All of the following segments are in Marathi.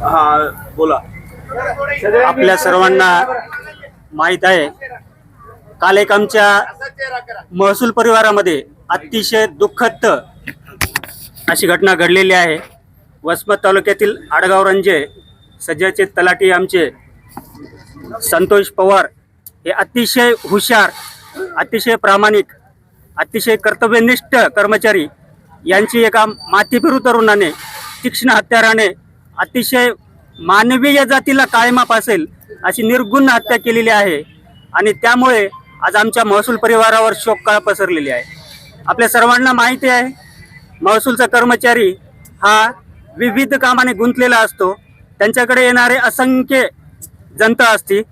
हा बोला. आपल्या सर्वांना माहीत आहे काल एक आमच्या महसूल परिवारामध्ये अतिशय दुःखद अशी घटना घडलेली आहे. वसमत तालुक्यातील आडगाव रंजे सज्जाचे तलाठी आमचे संतोष पवार हे अतिशय हुशार अतिशय प्रामाणिक अतिशय कर्तव्यनिष्ठ कर्मचारी यांची एका माथेफिरू तरुणाने तीक्ष्ण हत्याराने अतिशय मानवीय जातीला कायमाप असेल अशी निर्गुण हत्या केलेली आहे. आणि त्यामुळे आज आमच्या महसूल परिवारावर शोककाळ पसरलेली आहे. आपल्या सर्वांना माहिती आहे महसूलचा कर्मचारी हा विविध कामाने गुंतलेला असतो. त्यांच्याकडे येणारे असंख्य जनता असती.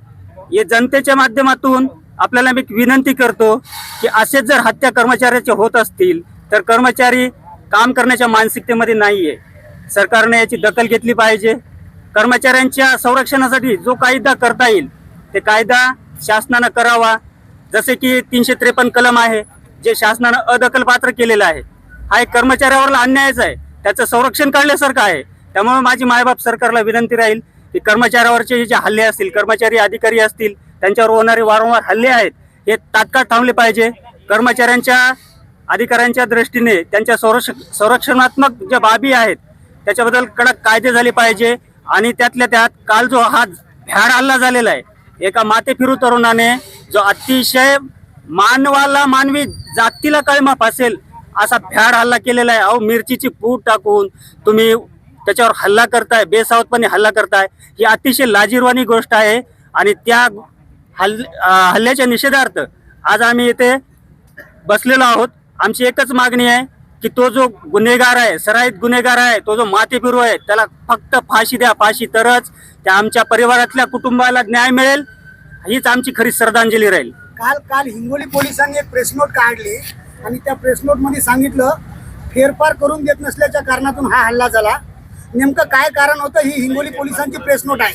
या जनतेच्या माध्यमातून आपल्याला मी विनंती करतो की असेच जर हत्या कर्मचाऱ्याचे होत असतील तर कर्मचारी काम करण्याच्या मानसिकतेमध्ये नाही आहे सरकारने याची दखल घेतली पाहिजे. कर्मचाऱ्यांच्या संरक्षणासाठी जो कायदा करता येईल ते कायदा शासनानं करावा. जसे की तीनशे त्रेपन्न कलम आहे जे शासनानं अदखलपात्र केलेलं आहे. हा एक कर्मचाऱ्यावरला अन्यायच आहे. त्याचं संरक्षण काढल्यासारखं आहे. त्यामुळे माझी मायबाप सरकारला विनंती राहील की कर्मचाऱ्यावरचे जे हल्ले असतील कर्मचारी अधिकारी असतील त्यांच्यावर होणारे वारंवार हल्ले आहेत हे तात्काळ थांबले पाहिजे. कर्मचाऱ्यांच्या अधिकाऱ्यांच्या दृष्टीने त्यांच्या संरक्ष संरक्षणात्मक ज्या बाबी आहेत त्याच्याबद्दल कडक कायदे झाले पाहिजे. आणि त्यातल्या त्यात काल जो हा भ्याड हल्ला झालेला आहे एका माते फिरू तरुणाने जो अतिशय मानवाला मानवी जातीला कळमाप असेल असा भ्याड हल्ला केलेला आहे. अहो मिरचीची पूट टाकून तुम्ही त्याच्यावर हल्ला करताय बेसावतपणे हल्ला करताय ही अतिशय लाजीरवाणी गोष्ट आहे. आणि त्या हल् हल्ल्याच्या निषेधार्थ आज आम्ही इथे बसलेलो आहोत. आमची एकच मागणी आहे की तो जो गुन्हेगार आहे सराईत गुन्हेगार आहे तो जो माथे फिरू आहे त्याला फक्त फाशी द्या फाशी तरच त्या आमच्या परिवारातल्या कुटुंबाला न्याय मिळेल. हीच आमची खरी श्रद्धांजली राहील. काल काल हिंगोली पोलिसांनी एक प्रेस नोट काढली आणि त्या प्रेस नोटमध्ये सांगितलं फेरफार करून देत नसल्याच्या कारणातून हा हल्ला झाला. नेमकं काय कारण होतं ही हिंगोली पोलिसांची प्रेस नोट आहे.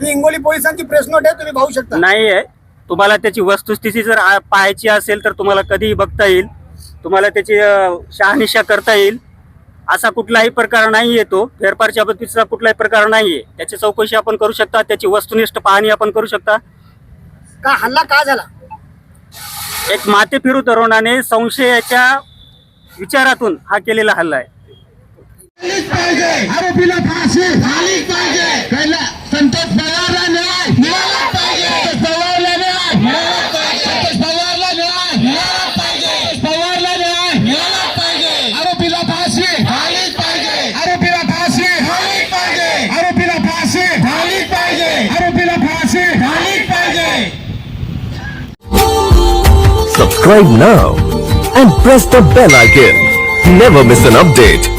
ही हिंगोली पोलिसांची प्रेस नोट आहे तुम्ही पाहू शकता. नाही आहे तुम्हाला त्याची वस्तुस्थिती जर पाहायची असेल तर तुम्हाला कधीही बघता येईल. तुम्हाला त्याची शहानिशा करता येईल. असा कुठलाही प्रकार नाही येतो फेरफारच्या बाबतीचा कुठलाही प्रकार नाही आहे त्याची चौकशी आपण करू शकता त्याची वस्तुनिष्ठ पाहणी आपण करू शकता. का हल्ला का झाला? एक माते फिरू तरुणाने संशयाच्या विचारातून हा केलेला हल्ला आहे. फाशी झालीच पाहिजे आरोपीला फाशी झालीच पाहिजे आरोपीला फाशी झालीच पाहिजे Subscribe now and press the bell icon. Never miss an update.